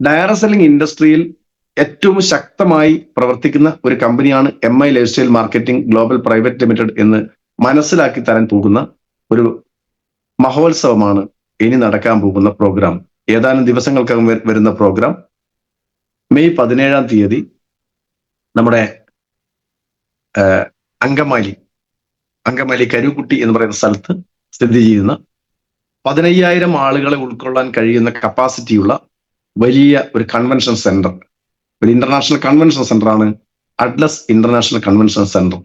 Direct selling ഇൻഡസ്ട്രിയിൽ ഏറ്റവും ശക്തമായി പ്രവർത്തിക്കുന്ന ഒരു കമ്പനിയാണ് M I lifestyle marketing global private limited എന്ന് മനസ്സിലാക്കി തരാൻ പോകുന്ന ഒരു മഹോത്സവമാണ് ഇനി നടക്കാൻ പോകുന്ന പ്രോഗ്രാം ഏതാനും ദിവസങ്ങൾക്കകം വരുന്ന പ്രോഗ്രാം മെയ് പതിനേഴാം തീയതി നമ്മുടെ അങ്കമാലി അങ്കമാലി കരുകുട്ടി എന്ന് പറയുന്ന സ്ഥലത്ത് സ്ഥിതി ചെയ്യുന്ന പതിനയ്യായിരം ആളുകളെ ഉൾക്കൊള്ളാൻ കഴിയുന്ന കപ്പാസിറ്റിയുള്ള വലിയ ഒരു കൺവെൻഷൻ സെന്റർ ഒരു ഇന്റർനാഷണൽ കൺവെൻഷൻ സെന്റർ ആണ് അഡ്ലസ് ഇന്റർനാഷണൽ കൺവെൻഷൻ സെന്റർ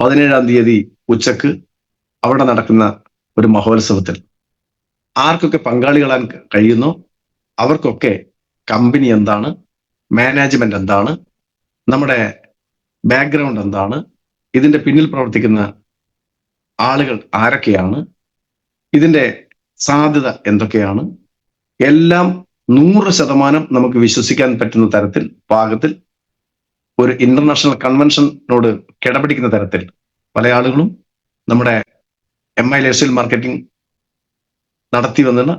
പതിനേഴാം തീയതി ഉച്ചയ്ക്ക് അവിടെ നടക്കുന്ന ഒരു മഹോത്സവത്തിൽ. ആർക്കൊക്കെ പങ്കാളികളാൻ കഴിയുന്നോ അവർക്കൊക്കെ കമ്പനി എന്താണ് മാനേജ്മെന്റ് എന്താണ് നമ്മുടെ ബാക്ക്ഗ്രൗണ്ട് എന്താണ് ഇതിന്റെ പിന്നിൽ പ്രവർത്തിക്കുന്ന ആളുകൾ ആരൊക്കെയാണ് ഇതിന്റെ സാധ്യത എന്തൊക്കെയാണ് എല്ലാം നൂറ് ശതമാനം നമുക്ക് വിശ്വസിക്കാൻ പറ്റുന്ന തരത്തിൽ പാകത്തിൽ ഒരു ഇന്റർനാഷണൽ കൺവെൻഷനോട് കിടപിടിക്കുന്ന തരത്തിൽ പല ആളുകളും നമ്മുടെ എം ഐ ലേസിൽ മാർക്കറ്റിംഗ് നടത്തി വന്നിട്ട്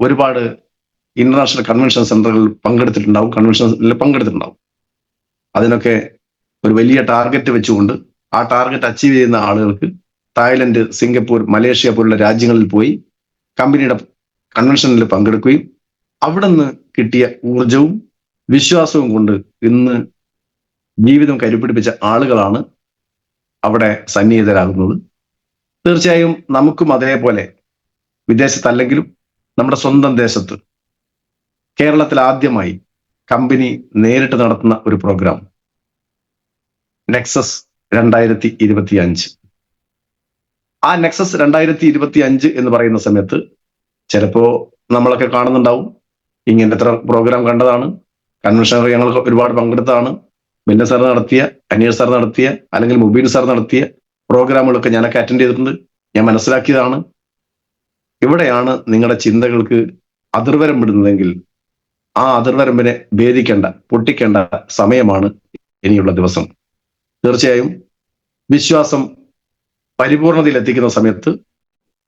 ഒരുപാട് ഇന്റർനാഷണൽ കൺവെൻഷൻ സെന്ററുകളിൽ പങ്കെടുത്തിട്ടുണ്ടാവും കൺവെൻഷനിൽ പങ്കെടുത്തിട്ടുണ്ടാവും. അതിനൊക്കെ ഒരു വലിയ ടാർഗറ്റ് വെച്ചുകൊണ്ട് ആ ടാർഗറ്റ് അച്ചീവ് ചെയ്യുന്ന ആളുകൾക്ക് തായ്ലൻഡ് സിംഗപ്പൂർ മലേഷ്യ പോലുള്ള രാജ്യങ്ങളിൽ പോയി കമ്പനിയുടെ കൺവെൻഷനിൽ പങ്കെടുക്കുകയും അവിടെ നിന്ന് കിട്ടിയ ഊർജവും വിശ്വാസവും കൊണ്ട് ഇന്ന് ജീവിതം കരുപിടിപ്പിച്ച ആളുകളാണ് അവിടെ സന്നിഹിതരാകുന്നത്. തീർച്ചയായും നമുക്കും അതേപോലെ വിദേശത്തല്ലെങ്കിലും നമ്മുടെ സ്വന്തം ദേശത്ത് കേരളത്തിൽ ആദ്യമായി കമ്പനി നേരിട്ട് നടത്തുന്ന ഒരു പ്രോഗ്രാം നെക്സസ് രണ്ടായിരത്തി ഇരുപത്തി അഞ്ച് ആ നെക്സസ് രണ്ടായിരത്തി ഇരുപത്തി അഞ്ച് എന്ന് പറയുന്ന സമയത്ത് ചിലപ്പോ നമ്മളൊക്കെ കാണുന്നുണ്ടാവും. ഇങ്ങനത്തെ പ്രോഗ്രാം കണ്ടതാണ്. കൺവെൻഷൻ ഞങ്ങൾ ഒരുപാട് പങ്കെടുത്തതാണ്. ബിന്ന സാർ നടത്തിയ അനിയർ സാർ നടത്തിയ അല്ലെങ്കിൽ മുബീൻ സാർ നടത്തിയ പ്രോഗ്രാമുകളൊക്കെ ഞാനൊക്കെ അറ്റൻഡ് ചെയ്തിട്ടുണ്ട്. ഞാൻ മനസ്സിലാക്കിയതാണ്. ഇവിടെയാണ് നിങ്ങളുടെ ചിന്തകൾക്ക് അതിർവരം വിടുന്നതെങ്കിൽ ആ അതിർവരമ്പിനെ ഭേദിക്കേണ്ട പൊട്ടിക്കേണ്ട സമയമാണ് ഇനിയുള്ള ദിവസം. തീർച്ചയായും വിശ്വാസം പരിപൂർണതയിൽ എത്തിക്കുന്ന സമയത്ത്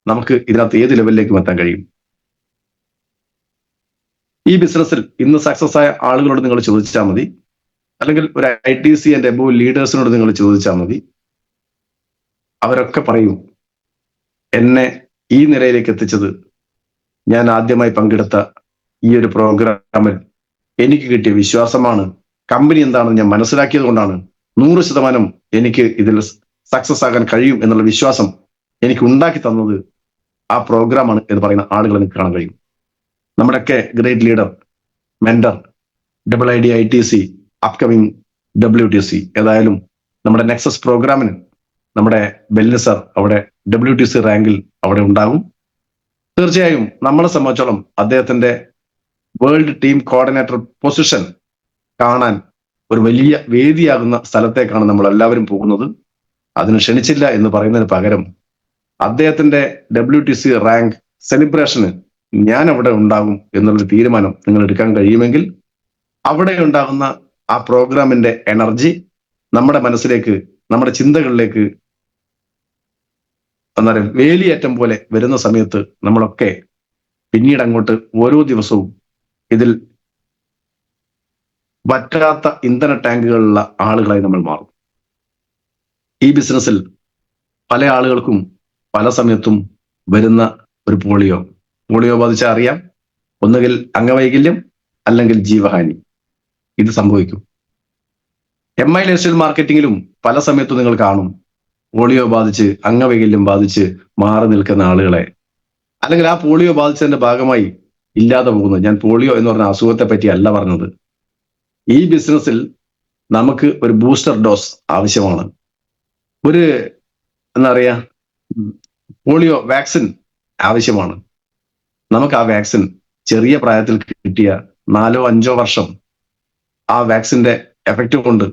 നമുക്ക് ഇതിനകത്ത് ഏത് ലെവലിലേക്കും എത്താൻ കഴിയും. ഈ ബിസിനസ്സിൽ ഇന്ന് സക്സസ് ആയ ആളുകളോട് നിങ്ങൾ ചോദിച്ചാൽ മതി. അല്ലെങ്കിൽ ഒരു I T C and above ലീഡേഴ്സിനോട് നിങ്ങൾ ചോദിച്ചാൽ മതി. അവരൊക്കെ പറയും എന്നെ ഈ നിലയിലേക്ക് എത്തിച്ചത് ഞാൻ ആദ്യമായി പങ്കെടുത്ത ഈ ഒരു പ്രോഗ്രാമിൽ എനിക്ക് കിട്ടിയ വിശ്വാസമാണ്. കമ്പനി എന്താണെന്ന് ഞാൻ മനസ്സിലാക്കിയത് കൊണ്ടാണ് നൂറ് ശതമാനം എനിക്ക് ഇതിൽ സക്സസ് ആകാൻ കഴിയും എന്നുള്ള വിശ്വാസം എനിക്ക് ഉണ്ടാക്കി തന്നത് ആ പ്രോഗ്രാമാണ് എന്ന് പറയുന്ന ആളുകൾ എനിക്ക് കാണാൻ കഴിയും. നമ്മുടെയൊക്കെ great leader mentor double I D I T C upcoming W T C ഏതായാലും നമ്മുടെ നെക്സസ് പ്രോഗ്രാമിന് നമ്മുടെ ബെല്ല് സർ അവിടെ ഡബ്ല്യു ടി സി റാങ്കിൽ അവിടെ ഉണ്ടാകും തീർച്ചയായും നമ്മളെ സംബന്ധിച്ചോളം അദ്ദേഹത്തിന്റെ വേൾഡ് ടീം കോർഡിനേറ്റർ പൊസിഷൻ കാണാൻ ഒരു വലിയ വേദിയാകുന്ന സ്ഥലത്തേക്കാണ് നമ്മൾ എല്ലാവരും പോകുന്നത്. അതിന് ക്ഷണിച്ചില്ല എന്ന് പറയുന്നതിന് പകരം അദ്ദേഹത്തിന്റെ ഡബ്ല്യു ടി സി റാങ്ക് സെലിബ്രേഷന് ഞാൻ അവിടെ ഉണ്ടാകും എന്നുള്ള തീരുമാനം നിങ്ങൾ എടുക്കാൻ കഴിയുമെങ്കിൽ അവിടെ ഉണ്ടാകുന്ന ആ പ്രോഗ്രാമിന്റെ എനർജി നമ്മുടെ മനസ്സിലേക്ക് നമ്മുടെ ചിന്തകളിലേക്ക് എന്താ പറയുക വേലിയേറ്റം പോലെ വരുന്ന സമയത്ത് നമ്മളൊക്കെ പിന്നീട് അങ്ങോട്ട് ഓരോ ദിവസവും ഇതിൽ വറ്റാത്ത ഇന്ധന ടാങ്കുകളുള്ള ആളുകളായി നമ്മൾ മാറും. ഈ ബിസിനസ്സിൽ പല ആളുകൾക്കും പല സമയത്തും വരുന്ന ഒരു പോളിയോ. പോളിയോ ബാധിച്ചാൽ അറിയാം. ഒന്നുകിൽ അംഗവൈകല്യം അല്ലെങ്കിൽ ജീവഹാനി. ഇത് സംഭവിക്കും. എം ഐ ലൈഫ് മാർക്കറ്റിങ്ങിലും പല സമയത്തും നിങ്ങൾ കാണും. പോളിയോ ബാധിച്ച് അംഗവൈകല്യം ബാധിച്ച് മാറി നിൽക്കുന്ന ആളുകളെ. അല്ലെങ്കിൽ ആ പോളിയോ ബാധിച്ചതിന്റെ ഭാഗമായി ഇല്ലാതെ പോകുന്നത് ഞാൻ പോളിയോ എന്ന് പറഞ്ഞ അസുഖത്തെ പറ്റി അല്ല പറഞ്ഞത്. ഈ ബിസിനസ്സിൽ നമുക്ക് ഒരു ബൂസ്റ്റർ ഡോസ് ആവശ്യമാണ്. ഒരു എന്താ പറയാ പോളിയോ വാക്സിൻ ആവശ്യമാണ്. നമുക്ക് ആ വാക്സിൻ ചെറിയ പ്രായത്തിൽ കിട്ടിയ നാലോ അഞ്ചോ വർഷം ആ വാക്സിന്റെ എഫക്റ്റ് കൊണ്ട്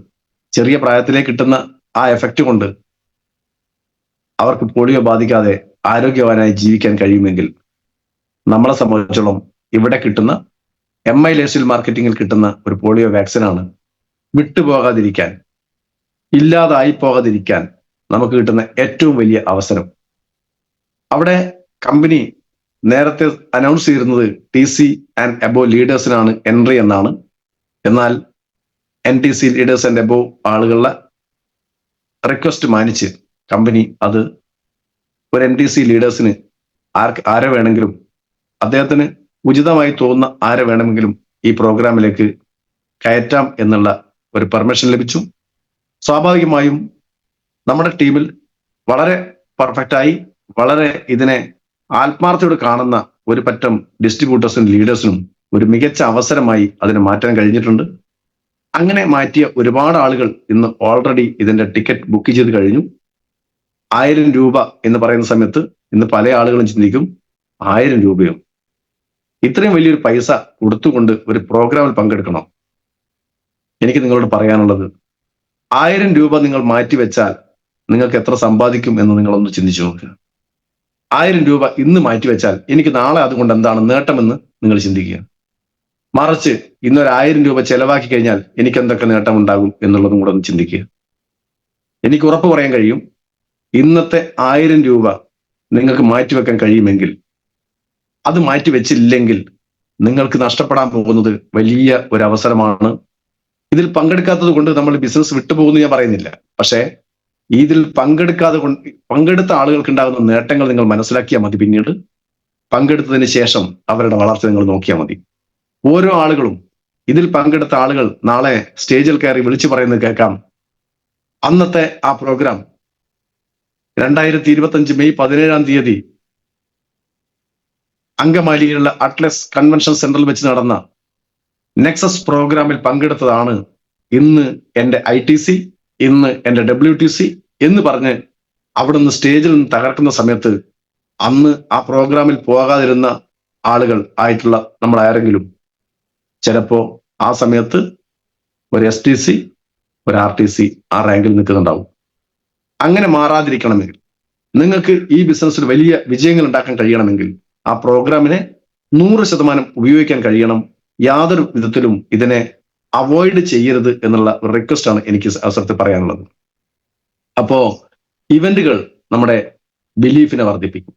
ചെറിയ പ്രായത്തിലേ കിട്ടുന്ന ആ എഫക്റ്റ് കൊണ്ട് അവർക്ക് പോളിയോ ബാധിക്കാതെ ആരോഗ്യവാനായി ജീവിക്കാൻ കഴിയുമെങ്കിൽ നമ്മളെ സംബന്ധിച്ചോളം ഇവിടെ കിട്ടുന്ന എം ഐ ലേസിൽ മാർക്കറ്റിങ്ങിൽ കിട്ടുന്ന ഒരു പോളിയോ വാക്സിനാണ് വിട്ടുപോകാതിരിക്കാൻ ഇല്ലാതായി പോകാതിരിക്കാൻ നമുക്ക് കിട്ടുന്ന ഏറ്റവും വലിയ അവസരം. അവിടെ കമ്പനി നേരത്തെ അനൗൺസ് ചെയ്തിരുന്നത് ടി സി ആൻഡ് എബോ ലീഡേഴ്സിനാണ് എൻട്രി എന്നാണ്. എന്നാൽ N T C leaders and above ആളുകളുടെ റിക്വസ്റ്റ് മാനിച്ച് കമ്പനി അത് ഒരു എൻ ടി സി ലീഡേഴ്സിന് ആർക്ക് ആരെ വേണമെങ്കിലും അദ്ദേഹത്തിന് ഉചിതമായി തോന്നുന്ന ആരെ വേണമെങ്കിലും ഈ പ്രോഗ്രാമിലേക്ക് കയറ്റാം എന്നുള്ള ഒരു പെർമിഷൻ ലഭിച്ചു. സ്വാഭാവികമായും നമ്മുടെ ടീമിൽ വളരെ പെർഫെക്റ്റായി വളരെ ഇതിനെ ആത്മാർത്ഥയോട് കാണുന്ന ഒരു പറ്റം ഡിസ്ട്രിബ്യൂട്ടേഴ്സിനും ലീഡേഴ്സിനും ഒരു മികച്ച അവസരമായി അതിനെ മാറ്റാൻ കഴിഞ്ഞിട്ടുണ്ട്. അങ്ങനെ മാറ്റിയ ഒരുപാട് ആളുകൾ ഇന്ന് ഓൾറെഡി ഇതിന്റെ ടിക്കറ്റ് ബുക്ക് ചെയ്ത് കഴിഞ്ഞു. ആയിരം രൂപ എന്ന് പറയുന്ന സമയത്ത് ഇന്ന് പല ആളുകളും ചിന്തിക്കും ആയിരം രൂപയോ? ഇത്രയും വലിയൊരു പൈസ കൊടുത്തുകൊണ്ട് ഒരു പ്രോഗ്രാമിൽ പങ്കെടുക്കണം. എനിക്ക് നിങ്ങളോട് പറയാനുള്ളത് ആയിരം രൂപ നിങ്ങൾ മാറ്റിവെച്ചാൽ നിങ്ങൾക്ക് എത്ര സമ്പാദിക്കും എന്ന് നിങ്ങളൊന്ന് ചിന്തിച്ചു നോക്കുക. ആയിരം രൂപ ഇന്ന് മാറ്റിവെച്ചാൽ എനിക്ക് നാളെ അതുകൊണ്ട് എന്താണ് നേട്ടമെന്ന് നിങ്ങൾ ചിന്തിക്കുക. മറിച്ച് ഇന്നൊരു ആയിരം രൂപ ചെലവാക്കി കഴിഞ്ഞാൽ എനിക്ക് എന്തൊക്കെ നേട്ടം ഉണ്ടാകും എന്നുള്ളതും കൂടെ ഒന്ന് ചിന്തിക്കുക. എനിക്ക് ഉറപ്പ് പറയാൻ കഴിയും. ഇന്നത്തെ ആയിരം രൂപ നിങ്ങൾക്ക് മാറ്റിവെക്കാൻ കഴിയുമെങ്കിൽ അത് മാറ്റിവെച്ചില്ലെങ്കിൽ നിങ്ങൾക്ക് നഷ്ടപ്പെടാൻ പോകുന്നത് വലിയ ഒരു അവസരമാണ്. ഇതിൽ പങ്കെടുക്കാത്തത് കൊണ്ട് നമ്മൾ ബിസിനസ് വിട്ടുപോകുന്നു ഞാൻ പറയുന്നില്ല. പക്ഷേ ഇതിൽ പങ്കെടുക്കാതെ കൊണ്ട് പങ്കെടുത്ത ആളുകൾക്ക് ഉണ്ടാകുന്ന നേട്ടങ്ങൾ നിങ്ങൾ മനസ്സിലാക്കിയാൽ മതി പിന്നീട്. പങ്കെടുത്തതിന് ശേഷം അവരുടെ വളർച്ച നിങ്ങൾ നോക്കിയാൽ മതി. ഓരോ ആളുകളും ഇതിൽ പങ്കെടുത്ത ആളുകൾ നാളെ സ്റ്റേജിൽ കയറി വിളിച്ചു പറയുന്നത് കേൾക്കാം. അന്നത്തെ ആ പ്രോഗ്രാം രണ്ടായിരത്തി ഇരുപത്തഞ്ച് മെയ് പതിനേഴാം തീയതി അങ്കമാലിയിലുള്ള അറ്റ്ലസ് കൺവെൻഷൻ സെന്ററിൽ വെച്ച് നടന്ന നെക്സസ് പ്രോഗ്രാമിൽ പങ്കെടുത്തതാണ് ഇന്ന് എന്റെ ഐ ടി സി. ഇന്ന് എന്റെ ഡബ്ല്യു ടി സി എന്ന് പറഞ്ഞ് അവിടുന്ന് സ്റ്റേജിൽ നിന്ന് തകർക്കുന്ന സമയത്ത് അന്ന് ആ പ്രോഗ്രാമിൽ പോകാതിരുന്ന ആളുകൾ ആയിട്ടുള്ള നമ്മൾ ആരെങ്കിലും? ചിലപ്പോ ആ സമയത്ത് ഒരു എസ് ടി സി ഒരു ആർ ടി സി ആ റാങ്കിൽ നിൽക്കുന്നുണ്ടാവും. അങ്ങനെ മാറാതിരിക്കണമെങ്കിൽ നിങ്ങൾക്ക് ഈ ബിസിനസ്സിൽ വലിയ വിജയങ്ങൾ ഉണ്ടാക്കാൻ കഴിയണമെങ്കിൽ ആ പ്രോഗ്രാമിനെ നൂറ് ശതമാനം ഉപയോഗിക്കാൻ കഴിയണം. യാതൊരു വിധത്തിലും ഇതിനെ അവോയ്ഡ് ചെയ്യരുത് എന്നുള്ള റിക്വസ്റ്റ് ആണ് എനിക്ക് അവസരത്തിൽ പറയാനുള്ളത്. അപ്പോ ഇവന്റുകൾ നമ്മുടെ ബിലീഫിനെ വർദ്ധിപ്പിക്കും.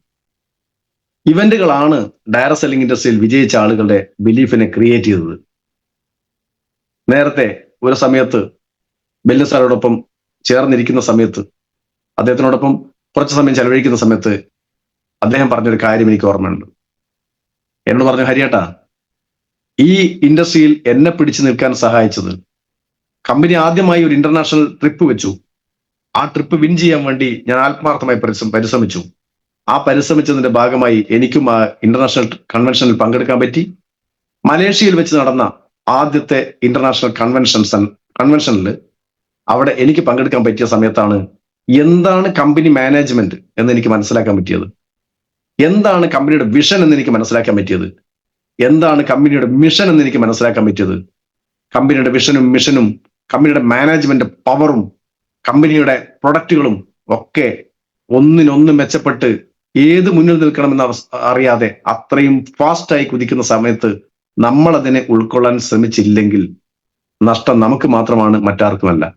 ഇവന്റുകളാണ് ഡയറ സെല്ലിംഗ് ഇൻഡസ്ട്രിയിൽ വിജയിച്ച ആളുകളുടെ ബിലീഫിനെ ക്രിയേറ്റ് ചെയ്തത്. നേരത്തെ ഒരു സമയത്ത് ബെല്ലു സാറോടൊപ്പം ചേർന്നിരിക്കുന്ന സമയത്ത് അദ്ദേഹത്തിനോടൊപ്പം കുറച്ച് സമയം ചെലവഴിക്കുന്ന സമയത്ത് അദ്ദേഹം പറഞ്ഞൊരു കാര്യം എനിക്ക് ഓർമ്മയുണ്ട്. എന്നോട് പറഞ്ഞു ഹരിയേട്ടാ ഈ ഇൻഡസ്ട്രിയിൽ എന്നെ പിടിച്ചു നിൽക്കാൻ സഹായിച്ചത്. കമ്പനി ആദ്യമായി ഒരു ഇന്റർനാഷണൽ ട്രിപ്പ് വെച്ചു. ആ ട്രിപ്പ് വിൻ ചെയ്യാൻ വേണ്ടി ഞാൻ ആത്മാർത്ഥമായി പരിശ്രമ പരിശ്രമിച്ചു. ആ പരിശ്രമിച്ചതിന്റെ ഭാഗമായി എനിക്കും ആ ഇന്റർനാഷണൽ കൺവെൻഷനിൽ പങ്കെടുക്കാൻ പറ്റി. മലേഷ്യയിൽ വെച്ച് നടന്ന ആദ്യത്തെ ഇന്റർനാഷണൽ കൺവെൻഷൻ കൺവെൻഷനിൽ അവിടെ എനിക്ക് പങ്കെടുക്കാൻ പറ്റിയ സമയത്താണ് എന്താണ് കമ്പനി മാനേജ്മെന്റ് എന്ന് എനിക്ക് മനസ്സിലാക്കാൻ പറ്റിയത്. എന്താണ് കമ്പനിയുടെ വിഷൻ എന്ന് എനിക്ക് മനസ്സിലാക്കാൻ പറ്റിയത്. എന്താണ് കമ്പനിയുടെ മിഷൻ എന്ന് എനിക്ക് മനസ്സിലാക്കാൻ പറ്റിയത്? കമ്പനിയുടെ വിഷനും മിഷനും കമ്പനിയുടെ മാനേജ്മെന്റ് പവറും കമ്പനിയുടെ പ്രൊഡക്റ്റുകളും ഒക്കെ ഒന്നിനൊന്ന് മെച്ചപ്പെട്ട് ഏത് മുന്നിൽ നിൽക്കണമെന്ന് അറിയാതെ അത്രയും ഫാസ്റ്റായി കുതിക്കുന്ന സമയത്ത് നമ്മൾ അതിനെ ഉൾക്കൊള്ളാൻ ശ്രമിച്ചില്ലെങ്കിൽ നഷ്ടം നമുക്ക് മാത്രമാണ് മറ്റാർക്കുമല്ല.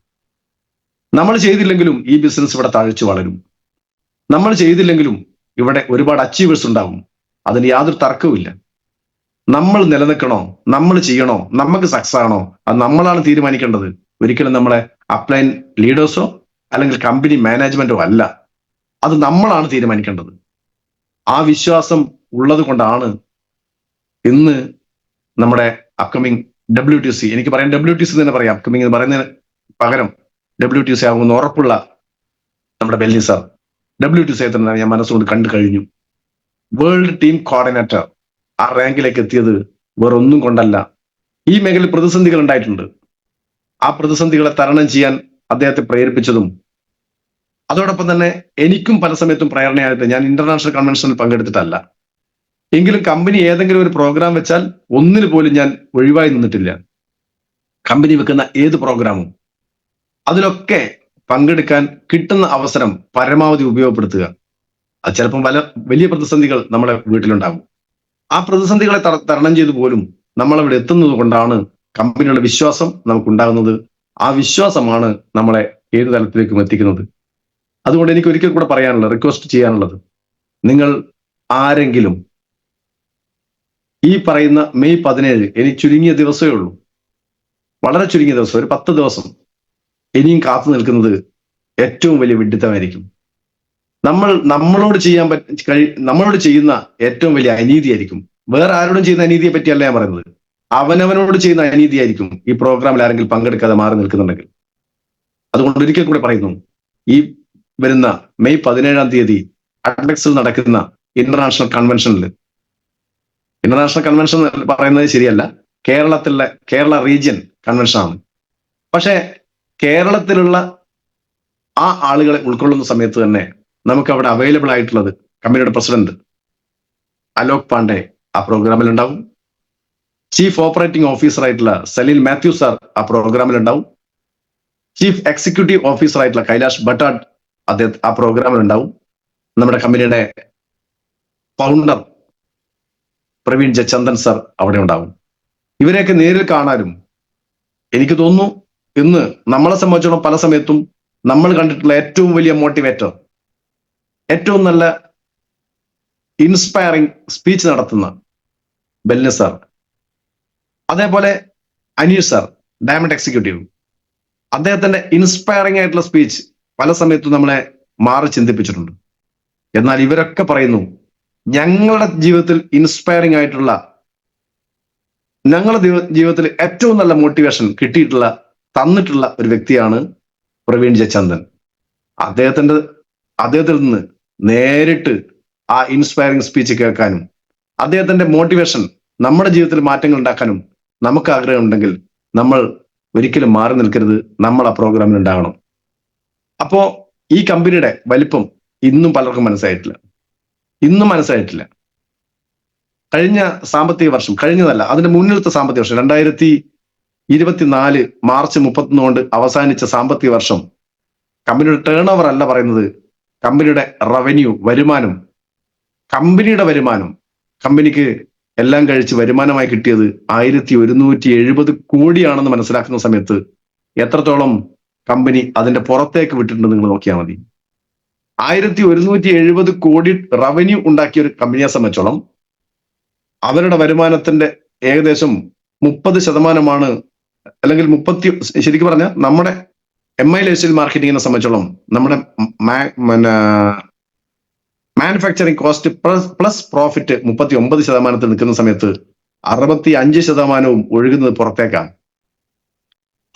നമ്മൾ ചെയ്തില്ലെങ്കിലും ഈ ബിസിനസ് ഇവിടെ താഴ്ച വളരും. നമ്മൾ ചെയ്തില്ലെങ്കിലും ഇവിടെ ഒരുപാട് അച്ചീവേഴ്സ് ഉണ്ടാവും. അതിന് യാതൊരു തർക്കവുമില്ല. നമ്മൾ നിലനിൽക്കണോ? നമ്മൾ ചെയ്യണോ? നമുക്ക് സക്സസ് ആണോ? അത് നമ്മളാണ് തീരുമാനിക്കേണ്ടത്. ഒരിക്കലും നമ്മളെ അപ്ലൈൻ ലീഡേഴ്സോ അല്ലെങ്കിൽ കമ്പനി മാനേജ്മെന്റോ അല്ല. അത് നമ്മളാണ് തീരുമാനിക്കേണ്ടത്. ആ വിശ്വാസം ഉള്ളത് കൊണ്ടാണ് ഇന്ന് നമ്മുടെ അപ്കമിങ് ഡബ്ല്യു ടി സി എനിക്ക് പറയാം ഡബ്ല്യു ടി സി തന്നെ പറയാം. അപ്കമിങ് എന്ന് പറയുന്നതിന് പകരം ഡബ്ല്യു ടി സി ആകുമെന്ന് ഉറപ്പുള്ള നമ്മുടെ Belli sir W T C തന്നെ ഞാൻ മനസ്സുകൊണ്ട് കണ്ടു കഴിഞ്ഞു. വേൾഡ് ടീം കോർഡിനേറ്റർ ആ റാങ്കിലേക്ക് എത്തിയത് വേറൊന്നും കൊണ്ടല്ല. ഈ മേഖലയിൽ പ്രതിസന്ധികൾ ഉണ്ടായിട്ടുണ്ട്. ആ പ്രതിസന്ധികളെ തരണം ചെയ്യാൻ അദ്ദേഹത്തെ പ്രേരിപ്പിച്ചതും അതോടൊപ്പം തന്നെ എനിക്കും പല സമയത്തും പ്രേരണയായിട്ട് ഞാൻ ഇന്റർനാഷണൽ കൺവെൻഷനിൽ പങ്കെടുത്തിട്ടല്ല. എങ്കിലും കമ്പനി ഏതെങ്കിലും ഒരു പ്രോഗ്രാം വെച്ചാൽ ഒന്നിനു പോലും ഞാൻ ഒഴിവായി നിന്നിട്ടില്ല. കമ്പനി വെക്കുന്ന ഏത് പ്രോഗ്രാമും അതിലൊക്കെ പങ്കെടുക്കാൻ കിട്ടുന്ന അവസരം പരമാവധി ഉപയോഗപ്പെടുത്തുക. അത് ചിലപ്പം വല വലിയ പ്രതിസന്ധികൾ നമ്മുടെ വീട്ടിലുണ്ടാകും. ആ പ്രതിസന്ധികളെ തരണം ചെയ്ത് പോലും നമ്മൾ നമ്മളവിടെ എത്തുന്നത് കൊണ്ടാണ് കമ്പനിയുടെ വിശ്വാസം നമുക്കുണ്ടാകുന്നത്. ആ വിശ്വാസമാണ് നമ്മളെ ഏത് തലത്തിലേക്കും എത്തിക്കുന്നത്. അതുകൊണ്ട് എനിക്ക് ഒരിക്കൽ കൂടെ പറയാനുള്ളത് റിക്വസ്റ്റ് ചെയ്യാനുള്ളത്. നിങ്ങൾ ആരെങ്കിലും ഈ പറയുന്ന മെയ് പതിനേഴ് ഇനി ചുരുങ്ങിയ ദിവസമേ ഉള്ളൂ. വളരെ ചുരുങ്ങിയ ദിവസം ഒരു പത്ത് ദിവസം ഇനിയും കാത്തു നിൽക്കുന്നത് ഏറ്റവും വലിയ വിഡിത്തമായിരിക്കും. നമ്മൾ നമ്മളോട് ചെയ്യാൻ പറ്റ നമ്മളോട് ചെയ്യുന്ന ഏറ്റവും വലിയ അനീതിയായിരിക്കും. വേറെ ആരോടും ചെയ്യുന്ന അനീതിയെ പറ്റിയല്ല ഞാൻ പറയുന്നത്. അവനവനോട് ചെയ്യുന്ന അനീതിയായിരിക്കും ഈ പ്രോഗ്രാമിൽ ആരെങ്കിലും പങ്കെടുക്കാതെ മാറി നിൽക്കുന്നുണ്ടെങ്കിൽ. അതുകൊണ്ട് ഒരിക്കൽ കൂടെ പറയുന്നു ഈ വരുന്ന മെയ് പതിനേഴാം തീയതി അഡ്ലക്സിൽ നടക്കുന്ന ഇന്റർനാഷണൽ കൺവെൻഷനിൽ ഇന്റർനാഷണൽ കൺവെൻഷൻ പറയുന്നത് ശരിയല്ല. കേരളത്തിലെ കേരള റീജിയൻ കൺവെൻഷനാണ് പക്ഷേ കേരളത്തിലുള്ള ആ ആളുകളെ ഉൾക്കൊള്ളുന്ന സമയത്ത് തന്നെ നമുക്ക് അവിടെ അവൈലബിൾ ആയിട്ടുള്ളത് കമ്പനിയുടെ പ്രസിഡന്റ് അലോക് പാണ്ഡെ ആ പ്രോഗ്രാമിൽ ഉണ്ടാവും ചീഫ് ഓപ്പറേറ്റിംഗ് ഓഫീസർ ആയിട്ടുള്ള സലീൽ മാത്യു സാർ ആ പ്രോഗ്രാമിൽ ഉണ്ടാവും ചീഫ് എക്സിക്യൂട്ടീവ് ഓഫീസർ ആയിട്ടുള്ള കൈലാഷ് ഭട്ടാഡ് അദ്ദേഹം ആ പ്രോഗ്രാമിൽ ഉണ്ടാവും നമ്മുടെ കമ്പനിയുടെ ഫൗണ്ടർ പ്രവീൺ ജയചന്ദൻ സർ അവിടെ ഉണ്ടാവും. ഇവരെയൊക്കെ നേരിൽ കാണാനും എനിക്ക് തോന്നുന്നു ഇന്ന് നമ്മളെ സംബന്ധിച്ചിടത്തോളം പല സമയത്തും നമ്മൾ കണ്ടിട്ടുള്ള ഏറ്റവും വലിയ മോട്ടിവേറ്റർ ഏറ്റവും നല്ല ഇൻസ്പയറിംഗ് സ്പീച്ച് നടത്തുന്ന ബെല്ലിന് സാർ അതേപോലെ അനീഷ് സാർ ഡയമണ്ട് എക്സിക്യൂട്ടീവ് അദ്ദേഹത്തിന്റെ ഇൻസ്പയറിംഗ് ആയിട്ടുള്ള സ്പീച്ച് പല സമയത്തും നമ്മളെ മാറി ചിന്തിപ്പിച്ചിട്ടുണ്ട്. എന്നാൽ ഇവരൊക്കെ പറയുന്നു ഞങ്ങളുടെ ജീവിതത്തിൽ ഇൻസ്പയറിംഗ് ആയിട്ടുള്ള ഞങ്ങളുടെ ജീവിതത്തിൽ ഏറ്റവും നല്ല മോട്ടിവേഷൻ കിട്ടിയിട്ടുള്ള തന്നിട്ടുള്ള ഒരു വ്യക്തിയാണ് പ്രവീൺ ജയചന്ദൻ. അദ്ദേഹത്തിന്റെ അദ്ദേഹത്തിൽ നിന്ന് നേരിട്ട് ആ ഇൻസ്പയറിംഗ് സ്പീച്ച് കേൾക്കാനും അദ്ദേഹത്തിന്റെ മോട്ടിവേഷൻ നമ്മുടെ ജീവിതത്തിൽ മാറ്റങ്ങൾ ഉണ്ടാക്കാനും നമുക്ക് ആഗ്രഹമുണ്ടെങ്കിൽ നമ്മൾ ഒരിക്കലും മാറി നിൽക്കരുത്. നമ്മൾ ആ പ്രോഗ്രാമിൽ ഉണ്ടാകണം. അപ്പോ ഈ കമ്പനിയുടെ വലിപ്പം ഇന്നും പലർക്കും മനസ്സായിട്ടില്ല ഇന്നും മനസ്സായിട്ടില്ല കഴിഞ്ഞ സാമ്പത്തിക വർഷം കഴിഞ്ഞതല്ല അതിന്റെ മുന്നിലത്തെ സാമ്പത്തിക വർഷം രണ്ടായിരത്തി ഇരുപത്തിനാല് മാർച്ച് മുപ്പത്തൊന്ന് കൊണ്ട് അവസാനിച്ച സാമ്പത്തിക വർഷം കമ്പനിയുടെ ടേൺ ഓവർ അല്ല പറയുന്നത് കമ്പനിയുടെ റവന്യൂ വരുമാനം. കമ്പനിയുടെ വരുമാനം. കമ്പനിക്ക് എല്ലാം കഴിച്ച് വരുമാനമായി കിട്ടിയത് ആയിരത്തി ഒരുന്നൂറ്റി എഴുപത് കോടിയാണെന്ന് മനസ്സിലാക്കുന്ന സമയത്ത് എത്രത്തോളം കമ്പനി അതിന്റെ പുറത്തേക്ക് വിട്ടിട്ടുണ്ട് നിങ്ങൾ നോക്കിയാൽ മതി. ആയിരത്തി ഒരുന്നൂറ്റി എഴുപത് കോടി റവന്യൂ ഉണ്ടാക്കിയ ഒരു കമ്പനിയെ സംബന്ധിച്ചോളം അവരുടെ വരുമാനത്തിന്റെ ഏകദേശം മുപ്പത് ശതമാനമാണ് അല്ലെങ്കിൽ മുപ്പത്തി ശരിക്കും പറഞ്ഞാൽ നമ്മുടെ എം ഐ ലൈഫ് സ്റ്റൈൽ മാർക്കറ്റിങ്ങിനെ സംബന്ധിച്ചോളം നമ്മുടെ മാനുഫാക്ചറിങ് കോസ്റ്റ് പ്ലസ് പ്രോഫിറ്റ് മുപ്പത്തി ഒമ്പത് ശതമാനത്തിൽ നിൽക്കുന്ന സമയത്ത് അറുപത്തി അഞ്ച് ശതമാനവും ഒഴുകുന്നത് പുറത്തേക്കാണ്.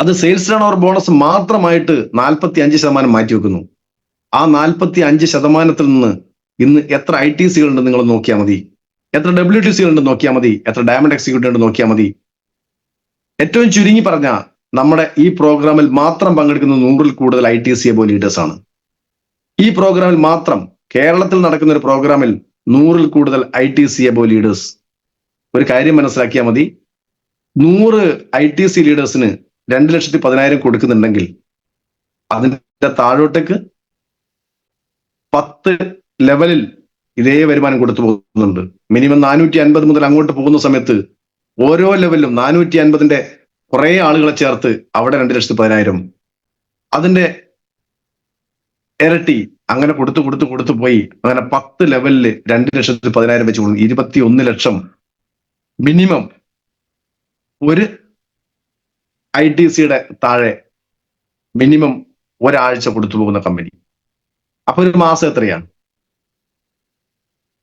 അത് സെയിൽസ് ടേൺ ഓവർ ബോണസ് മാത്രമായിട്ട് നാൽപ്പത്തി അഞ്ച് ശതമാനം മാറ്റി വെക്കുന്നു. ആ നാൽപ്പത്തി അഞ്ച് ശതമാനത്തിൽ നിന്ന് ഇന്ന് എത്ര ഐ ടി സികൾ ഉണ്ട് നിങ്ങൾ നോക്കിയാൽ മതി. എത്ര ഡബ്ല്യു ടി സികൾ ഉണ്ട് നോക്കിയാൽ മതി. എത്ര ഡയമണ്ട് എക്സിക്യൂട്ടീവ് ഉണ്ട് നോക്കിയാൽ മതി. ഏറ്റവും ചുരുങ്ങി പറഞ്ഞ നമ്മുടെ ഈ പ്രോഗ്രാമിൽ മാത്രം പങ്കെടുക്കുന്ന നൂറിൽ കൂടുതൽ I T C above leaders ആണ്. ഈ പ്രോഗ്രാമിൽ മാത്രം കേരളത്തിൽ നടക്കുന്ന ഒരു പ്രോഗ്രാമിൽ നൂറിൽ കൂടുതൽ I T C above leaders ഒരു കാര്യം മനസ്സിലാക്കിയാൽ മതി. നൂറ് ഐ ടി സി ലീഡേഴ്സിന് രണ്ട് ലക്ഷത്തി പതിനായിരം കൊടുക്കുന്നുണ്ടെങ്കിൽ അതിന്റെ താഴോട്ടേക്ക് പത്ത് ലെവലിൽ ഇതേ വരുമാനം കൊടുത്തു പോകുന്നുണ്ട്. മിനിമം നാനൂറ്റി അൻപത് മുതൽ അങ്ങോട്ട് പോകുന്ന സമയത്ത് ഓരോ ലെവലിലും നാനൂറ്റി അൻപതിന്റെ കുറെ ആളുകളെ ചേർത്ത് അവിടെ രണ്ട് ലക്ഷത്തി പതിനായിരം. അതിന്റെ ഇരട്ടി അങ്ങനെ കൊടുത്തു കൊടുത്തു കൊടുത്തു പോയി. അങ്ങനെ പത്ത് ലെവലിൽ രണ്ട് ലക്ഷത്തി പതിനായിരം വെച്ച് കൊടുക്കും ഇരുപത്തി ഒന്ന് ലക്ഷം. മിനിമം ഒരു ഐ ടി സിയുടെ താഴെ മിനിമം ഒരാഴ്ച കൊടുത്തു പോകുന്ന കമ്പനി അപ്പൊ ഒരു മാസം എത്രയാണ്?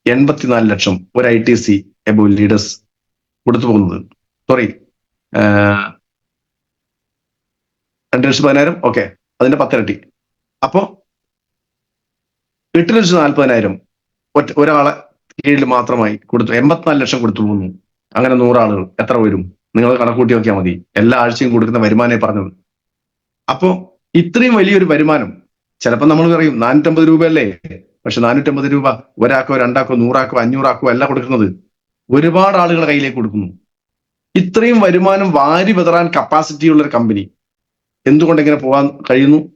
എൺപത്തിനാല് ലക്ഷം ഒരു I T C above leaders കൊടുത്തു പോകുന്നത്. സോറി രണ്ട് ലക്ഷത്തി പതിനായിരം? ഓക്കെ. അതിന്റെ പത്തിരട്ടി. അപ്പോ എട്ട് ലക്ഷത്തി നാൽപ്പതിനായിരം ഒറ്റ ഒരാളെ കീഴിൽ മാത്രമായി കൊടുത്തു. എൺപത്തിനാല് ലക്ഷം കൊടുത്തു പോകുന്നു അങ്ങനെ നൂറാളുകൾ എത്ര വരും? നിങ്ങൾ കണക്കൂട്ടി നോക്കിയാൽ മതി. എല്ലാ ആഴ്ചയും കൊടുക്കുന്ന വരുമാനമേ പറഞ്ഞത് അപ്പോ ഇത്രയും വലിയൊരു വരുമാനം ചിലപ്പോൾ നമ്മൾ പറയും നാനൂറ്റമ്പത് രൂപയല്ലേ? പക്ഷെ നാനൂറ്റമ്പത് രൂപ ഒരാക്കോ രണ്ടാക്കോ നൂറാക്കോ അഞ്ഞൂറാക്കോ അല്ല കൊടുക്കുന്നത്. ഒരുപാട് ആളുകളുടെ കയ്യിലേക്ക് കൊടുക്കുന്നു. ഇത്രയും വരുമാനം വാരി വിതറാൻ കപ്പാസിറ്റി ഉള്ള ഒരു കമ്പനി എന്തുകൊണ്ട് ഇങ്ങനെ പോകാൻ കഴിയുന്നു?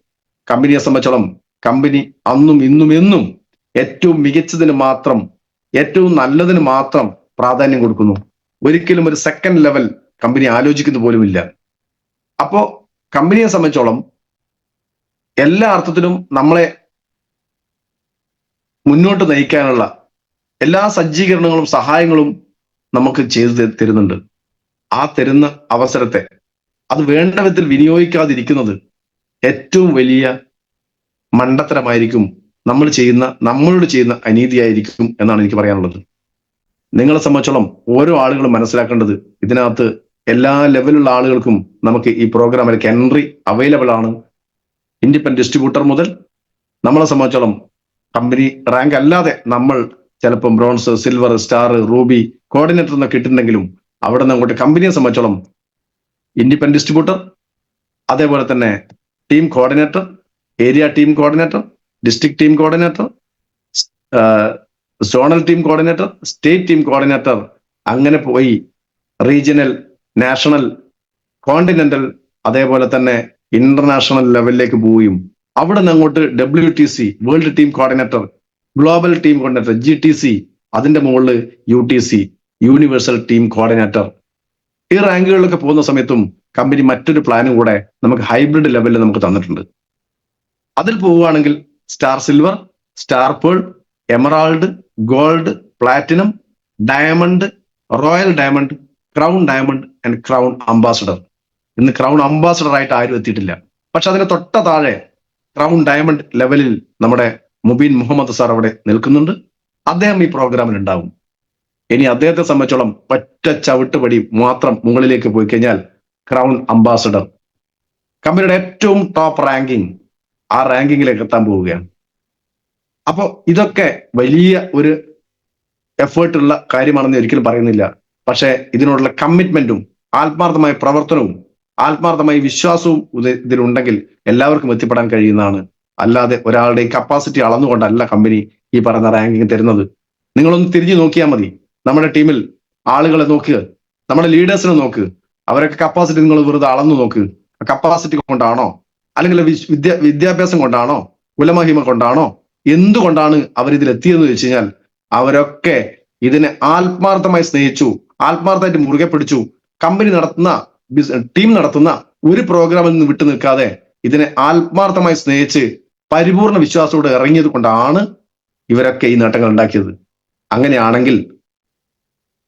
കമ്പനിയെ സംബന്ധിച്ചോളം കമ്പനി അന്നും ഇന്നും എന്നും ഏറ്റവും മികച്ചതിന് മാത്രം ഏറ്റവും നല്ലതിന് മാത്രം പ്രാധാന്യം കൊടുക്കുന്നു. ഒരിക്കലും ഒരു സെക്കൻഡ് ലെവൽ കമ്പനി ആലോചിക്കുന്നു പോലുമില്ല. അപ്പോ കമ്പനിയെ സംബന്ധിച്ചോളം എല്ലാ അർത്ഥത്തിലും നമ്മളെ മുന്നോട്ട് നയിക്കാനുള്ള എല്ലാ സജ്ജീകരണങ്ങളും സഹായങ്ങളും നമുക്ക് ചെയ്തു തരുന്നുണ്ട്. ആ തരുന്ന അവസരത്തെ. അത് വേണ്ട വിധത്തിൽ വിനിയോഗിക്കാതിരിക്കുന്നത് ഏറ്റവും വലിയ മണ്ടത്തരമായിരിക്കും നമ്മൾ ചെയ്യുന്ന നമ്മളോട് ചെയ്യുന്ന അനീതിയായിരിക്കും എന്നാണ് എനിക്ക് പറയാനുള്ളത്. നിങ്ങളെ സംബന്ധിച്ചോളം ഓരോ ആളുകളും മനസ്സിലാക്കേണ്ടത് ഇതിനകത്ത് എല്ലാ ലെവലുള്ള ആളുകൾക്കും നമുക്ക് ഈ പ്രോഗ്രാമിലേക്ക് എൻട്രി അവൈലബിൾ ആണ്. ഇൻഡിപെൻഡന്റ് ഡിസ്ട്രിബ്യൂട്ടർ മുതൽ നമ്മളെ സംബന്ധിച്ചോളം കമ്പനി റാങ്ക് അല്ലാതെ നമ്മൾ ചിലപ്പം bronze silver star ruby coordinator എന്നൊക്കെ ഇട്ടിട്ടുണ്ടെങ്കിലും അവിടെ നിന്ന് അങ്ങോട്ട് കമ്പനിയെ സംബന്ധിച്ചോളം ഇൻഡിപെൻഡന്റ് ഡിസ്ട്രിബ്യൂട്ടർ അതേപോലെ തന്നെ team coordinator area team coordinator district team coordinator zonal team coordinator state team coordinator അങ്ങനെ പോയി റീജിയണൽ നാഷണൽ കോണ്ടിനെന്റൽ അതേപോലെ തന്നെ ഇന്റർനാഷണൽ ലെവലിലേക്ക് പോവുകയും അവിടെ നിന്ന് അങ്ങോട്ട് W T C world team coordinator global team coordinator G T C അതിന്റെ മുകളിൽ U T C universal team coordinator. ഈ റാങ്കുകളിലൊക്കെ പോകുന്ന സമയത്തും കമ്പനി മറ്റൊരു പ്ലാനും കൂടെ നമുക്ക് ഹൈബ്രിഡ് ലെവലിൽ നമുക്ക് തന്നിട്ടുണ്ട്. അതിൽ പോവുകയാണെങ്കിൽ star silver star pearl emerald gold platinum diamond royal diamond crown diamond and crown ambassador. ഇന്ന് ക്രൗൺ അംബാസഡർ ആയിട്ട് ആരും എത്തിയിട്ടില്ല. പക്ഷെ അതിന് തൊട്ട താഴെ ക്രൗൺ ഡയമണ്ട് ലെവലിൽ നമ്മുടെ മുബീൻ മുഹമ്മദ് സാർ അവിടെ നിൽക്കുന്നുണ്ട്. അദ്ദേഹം ഈ പ്രോഗ്രാമിൽ ഉണ്ടാവും. ഇനി അദ്ദേഹത്തെ സംബന്ധിച്ചോളം പറ്റ ചവിട്ടുപടി മാത്രം മുകളിലേക്ക് പോയി കഴിഞ്ഞാൽ ക്രൗൺ അംബാസഡർ കമ്പനിയുടെ ഏറ്റവും ടോപ്പ് റാങ്കിങ് ആ റാങ്കിങ്ങിലേക്ക് എത്താൻ പോവുകയാണ്. അപ്പോൾ ഇതൊക്കെ വലിയ ഒരു എഫേർട്ടുള്ള കാര്യമാണെന്ന് ഒരിക്കലും പറയുന്നില്ല. പക്ഷേ ഇതിനോടുള്ള കമ്മിറ്റ്മെന്റും ആത്മാർത്ഥമായ പ്രവർത്തനവും ആത്മാർത്ഥമായ വിശ്വാസവും ഇത് ഇതിലുണ്ടെങ്കിൽ എല്ലാവർക്കും എത്തിപ്പെടാൻ കഴിയുന്നതാണ്. അല്ലാതെ ഒരാളുടെ കപ്പാസിറ്റി അളന്നുകൊണ്ടല്ല കമ്പനി ഈ പറയുന്ന റാങ്കിങ് തരുന്നത്. നിങ്ങളൊന്ന് തിരിഞ്ഞു നോക്കിയാൽ മതി. നമ്മുടെ ടീമിൽ ആളുകളെ നോക്കുക നമ്മുടെ ലീഡേഴ്സിനെ നോക്ക്. അവരൊക്കെ കപ്പാസിറ്റി നിങ്ങൾ വെറുതെ അളന്നു നോക്ക്. കപ്പാസിറ്റി കൊണ്ടാണോ? അല്ലെങ്കിൽ വിദ്യ വിദ്യാഭ്യാസം കൊണ്ടാണോ? കുലമഹിമ കൊണ്ടാണോ? എന്തുകൊണ്ടാണ് അവർ ഇതിൽ എത്തിയെന്ന് ചോദിച്ചു കഴിഞ്ഞാൽ അവരൊക്കെ ഇതിനെ ആത്മാർത്ഥമായി സ്നേഹിച്ചു ആത്മാർത്ഥമായിട്ട് മുറുകെ പിടിച്ചു. കമ്പനി നടത്തുന്ന ടീം നടത്തുന്ന ഒരു പ്രോഗ്രാമിൽ നിന്ന് വിട്ടു നിൽക്കാതെ ഇതിനെ ആത്മാർത്ഥമായി സ്നേഹിച്ച് പരിപൂർണ വിശ്വാസത്തോടെ ഇറങ്ങിയത് കൊണ്ടാണ് ഇവരൊക്കെ ഈ നേട്ടങ്ങൾ ഉണ്ടാക്കിയത്. അങ്ങനെയാണെങ്കിൽ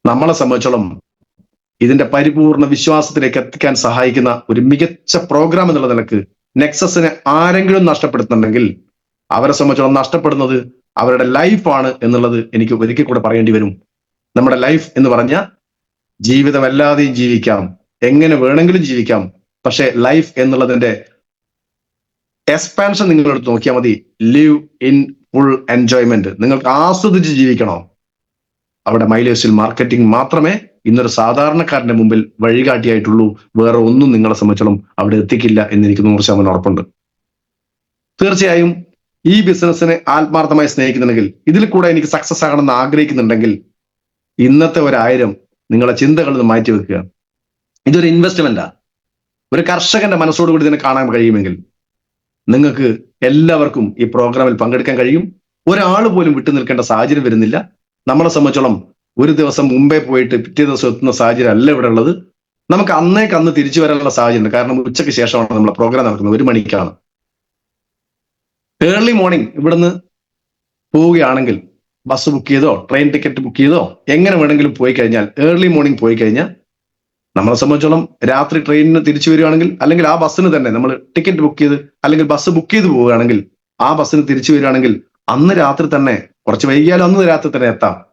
നമ്മളെ സംബന്ധിച്ചോളം ഇതിന്റെ പരിപൂർണ വിശ്വാസത്തിലേക്ക് എത്തിക്കാൻ സഹായിക്കുന്ന ഒരു മികച്ച പ്രോഗ്രാം എന്നുള്ള നിലയ്ക്ക് നെക്സസിനെ ആരെങ്കിലും നഷ്ടപ്പെടുത്തുന്നുണ്ടെങ്കിൽ അവരെ സംബന്ധിച്ചോളം നഷ്ടപ്പെടുന്നത് അവരുടെ ലൈഫാണ് എന്നുള്ളത് എനിക്ക് ഒരിക്കൽ കൂടെ പറയേണ്ടി വരും. നമ്മുടെ ലൈഫ് എന്ന് പറഞ്ഞ ജീവിതമല്ലാതെയും ജീവിക്കാം. എങ്ങനെ വേണമെങ്കിലും ജീവിക്കാം. പക്ഷെ ലൈഫ് എന്നുള്ളതിന്റെ എക്സ്പാൻഷൻ നിങ്ങൾ എടുത്ത് നോക്കിയാൽ മതി. ലിവ് ഇൻ ഫുൾ എൻജോയ്മെന്റ് നിങ്ങൾക്ക് ആസ്വദിച്ച് ജീവിക്കണോ? അവിടെ മൈലേജിൽ മാർക്കറ്റിംഗ് മാത്രമേ ഇന്നൊരു സാധാരണക്കാരന്റെ മുമ്പിൽ വഴികാട്ടിയായിട്ടുള്ളൂ. വേറെ ഒന്നും നിങ്ങളെ സംബന്ധിച്ചോളം അവിടെ എത്തിക്കില്ല എന്ന് എനിക്ക് നൂറ് ശതമാനം ഉറപ്പുണ്ട്. തീർച്ചയായും ഈ ബിസിനസ്സിനെ ആത്മാർത്ഥമായി സ്നേഹിക്കുന്നുണ്ടെങ്കിൽ ഇതിൽ കൂടെ എനിക്ക് സക്സസ് ആകണമെന്ന് ആഗ്രഹിക്കുന്നുണ്ടെങ്കിൽ ഇന്നത്തെ ഒരായിരം നിങ്ങളെ ചിന്തകളിൽ നിന്ന് മാറ്റി വെക്കുക. ഇതൊരു ഇൻവെസ്റ്റ്മെന്റാ ഒരു കർഷകന്റെ മനസ്സോടുകൂടി ഇതിനെ കാണാൻ കഴിയുമെങ്കിൽ നിങ്ങൾക്ക് എല്ലാവർക്കും ഈ പ്രോഗ്രാമിൽ പങ്കെടുക്കാൻ കഴിയും. ഒരാൾ പോലും വിട്ടു നിൽക്കേണ്ട സാഹചര്യം വരുന്നില്ല. നമ്മളെ സംബന്ധിച്ചോളം ഒരു ദിവസം മുമ്പേ പോയിട്ട് പിറ്റേ ദിവസം എത്തുന്ന സാഹചര്യം അല്ല ഇവിടെ ഉള്ളത്. നമുക്ക് അന്നേക്ക് അന്ന് തിരിച്ചു വരാനുള്ള സാഹചര്യം കാരണം ഉച്ചയ്ക്ക് ശേഷമാണ് നമ്മളെ പ്രോഗ്രാം നടക്കുന്നത്. ഒരു മണിക്കാണ്. ഏർലി മോർണിംഗ് ഇവിടുന്ന് പോവുകയാണെങ്കിൽ ബസ് ബുക്ക് ചെയ്തോ ട്രെയിൻ ടിക്കറ്റ് ബുക്ക് ചെയ്തോ എങ്ങനെ വേണമെങ്കിലും പോയി കഴിഞ്ഞാൽ ഏർലി മോർണിംഗ് പോയി കഴിഞ്ഞാൽ നമ്മളെ സംബന്ധിച്ചോളം രാത്രി ട്രെയിനിന് തിരിച്ചു വരികയാണെങ്കിൽ അല്ലെങ്കിൽ ആ ബസ്സിന് തന്നെ നമ്മൾ ടിക്കറ്റ് ബുക്ക് ചെയ്ത് അല്ലെങ്കിൽ ബസ് ബുക്ക് ചെയ്ത് പോവുകയാണെങ്കിൽ ആ ബസ്സിന് തിരിച്ചു വരികയാണെങ്കിൽ അന്ന് രാത്രി തന്നെ കുറച്ച് വൈകിയാലും അന്ന് രാത്രി തന്നെ എത്താം.